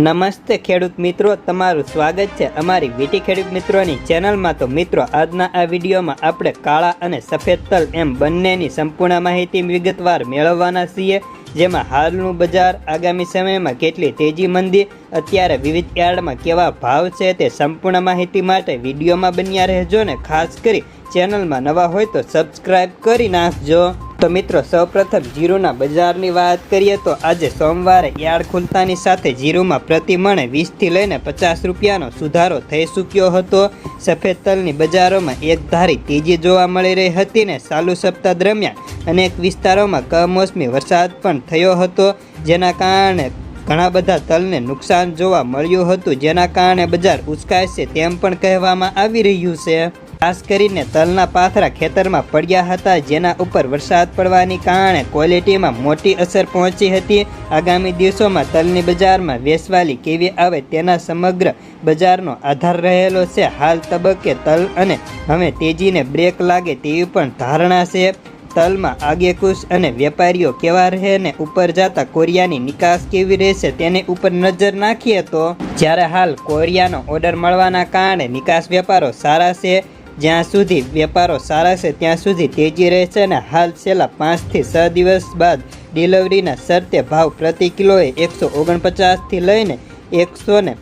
નમસ્તે ખેડૂત મિત્રો, તમારું સ્વાગત છે અમારી વીટી ખેડૂત મિત્રોની ચેનલમાં. તો મિત્રો, આજના આ વિડીયોમાં આપણે કાળા અને સફેદ તલ એમ બંનેની સંપૂર્ણ માહિતી વિગતવાર મેળવવાના છીએ, જેમાં હાલનું બજાર, આગામી સમયમાં કેટલી તેજી મંદી, અત્યારે વિવિધ યાર્ડમાં કેવા ભાવ છે તે સંપૂર્ણ માહિતી માટે વિડીયોમાં બન્યા રહેજો ને ખાસ કરી ચેનલમાં નવા હોય તો સબસ્ક્રાઈબ કરી નાખજો. તો મિત્રો, સૌપ્રથમ જીરુના બજારની વાત કરીએ તો આજે સોમવારે યાર્ડ ખુલતાની સાથે જીરુમાં પ્રતિ મણે વીસથી લઈને પચાસ રૂપિયાનો સુધારો થઈ ચૂક્યો હતો. સફેદ તલની બજારોમાં એક ધારી તેજી જોવા મળી રહી હતી ને ચાલુ સપ્તાહ દરમિયાન અનેક વિસ્તારોમાં કમોસમી વરસાદ પણ થયો હતો, જેના કારણે ઘણા બધા તલને નુકસાન જોવા મળ્યું હતું, જેના કારણે બજાર ઉચકાશે તેમ પણ કહેવામાં આવી રહ્યું છે. ખાસ કરીને તલના પાથરા ખેતરમાં પડ્યા હતા, જેના ઉપર વરસાદ પડવાની કારણે ક્વોલિટીમાં મોટી અસર પહોંચી હતી. આગામી દિવસોમાં તલની બજારમાં વેચવાલી કેવી આવે તેના સમગ્ર બજારનો આધાર રહેલો છે. હાલ તબક્કે તલ અને હવે તેજીને બ્રેક લાગે તેવી પણ ધારણા છે. તલમાં આગેકુશ અને વેપારીઓ કેવા રહે ને ઉપર જતા કોરિયાની નિકાસ કેવી રહેશે તેની ઉપર નજર નાખીએ તો જ્યારે હાલ કોરિયાનો ઓર્ડર મળવાના કારણે નિકાસ વેપારો સારા છે. જ્યાં સુધી વેપારો સારા છે, ત્યાં સુધી તેજી રહેશે અને હાલ છેલ્લા પાંચથી છ દિવસ બાદ ડિલિવરીના શરતે ભાવ પ્રતિ કિલોએ એકસો ઓગણપચાસથી લઈને એકસો ને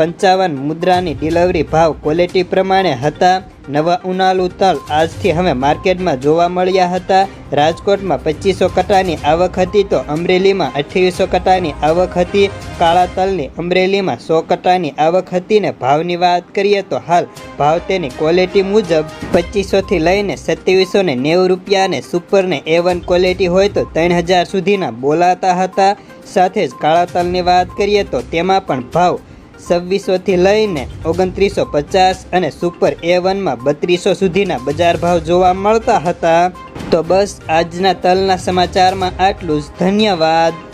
પંચાવન મુદ્રાની ડિલિવરી ભાવ ક્વોલિટી પ્રમાણે હતા. નવા ઉનાળુ તલ આજથી હવે માર્કેટમાં જોવા મળ્યા હતા. રાજકોટમાં પચીસો કટાની આવક હતી તો અમરેલીમાં અઠ્યાવીસો કટાની આવક હતી. કાળા તલની અમરેલીમાં સો કટાની આવક હતી ને ભાવની વાત કરીએ તો હાલ ભાવ તેની ક્વોલિટી મુજબ પચીસોથી લઈને સત્યાવીસો ને નેવું રૂપિયા અને સુપરને એ વન ક્વોલિટી હોય તો ત્રણ હજાર સુધીના બોલાતા હતા. સાથે જ કાળા તલની વાત કરીએ તો તેમાં પણ ભાવ છવ્વીસોથી લઈને ઓગણત્રીસો પચાસ અને સુપર એ વનમાં બત્રીસો સુધીના બજાર ભાવ જોવા મળતા હતા. તો બસ આજના તલના સમાચારમાં આટલું જ. ધન્યવાદ.